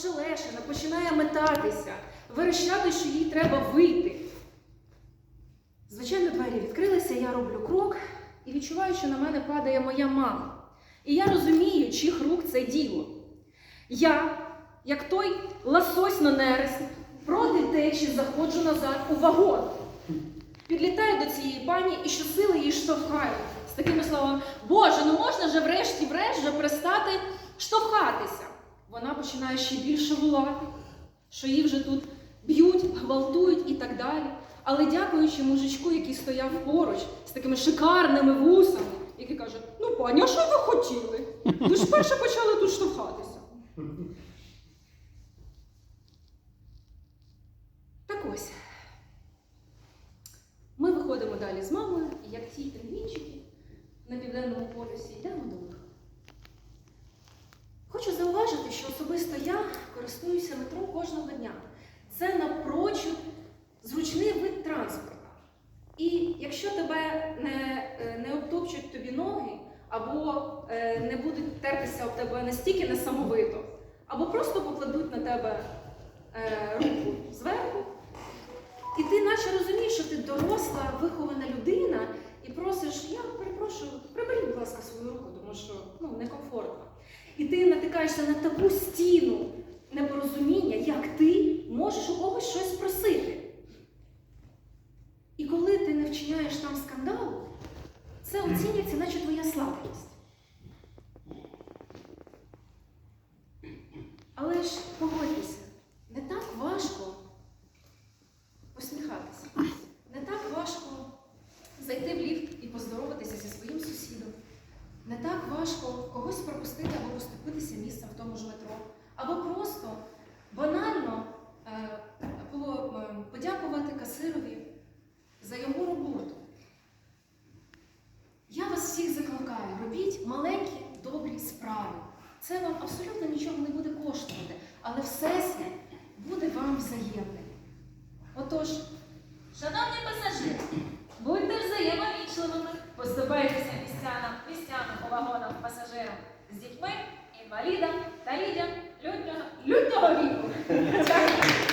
ошелешена, починає метатися, верещати, що їй треба вийти. Звичайно, двері відкрилися, я роблю крок і відчуваю, що на мене падає моя мама. І я розумію, чих рук це діло. Я, як той лосось на нересні, проти течі заходжу назад у вагон. Підлітаю до цієї пані і щосили її штовхаю. З такими словами: Боже, ну можна же врешті-врешт вже перестати штовхатися. Вона починає ще більше волати, що її вже тут б'ють, гвалтують і так далі. Але дякуючи мужичку, який стояв поруч з такими шикарними вусами, який каже: Ну, пані, а що ви хотіли? Ви ж перше почали тут штовхатися. Так ось. Ми виходимо далі з мамою, і як ті пінгвінчики на південному полюсі йдемо до виходу. Зауважити, що особисто я користуюся метро кожного дня. Це напрочуд зручний вид транспорту. І якщо тебе не, е, не обтопчуть тобі ноги, або е, не будуть тертися об тебе настільки несамовито, або просто покладуть на тебе е, руку зверху, і ти наче розумієш, що ти доросла, вихована людина, і просиш, я перепрошую, приберіть, будь ласка, свою руку, тому що ну, некомфортно. І ти натикаєшся на таку стіну непорозуміння, як ти можеш у когось щось просити. І коли ти не вчиняєш там скандалу, це оцінюється, наче твоя слабкість. Але ж погодьтеся, не так важко посміхатися. Не так важко зайти в ліфт і поздороватися зі своїм сусідом. Не так важко когось пропустити або поступитися місцем в тому ж метро. Або просто банально е, е, подякувати касирові за його роботу. Я вас всіх закликаю, робіть маленькі добрі справи. Це вам абсолютно нічого не буде коштувати, але Всесвіт буде вам взаємне. Отож, шановні пасажири, будьте взаємовічливими, поступайтеся містянам, містянам, вагонам, пасажирам з дітьми. invalida, Talilla, Luto, Luto Vivo.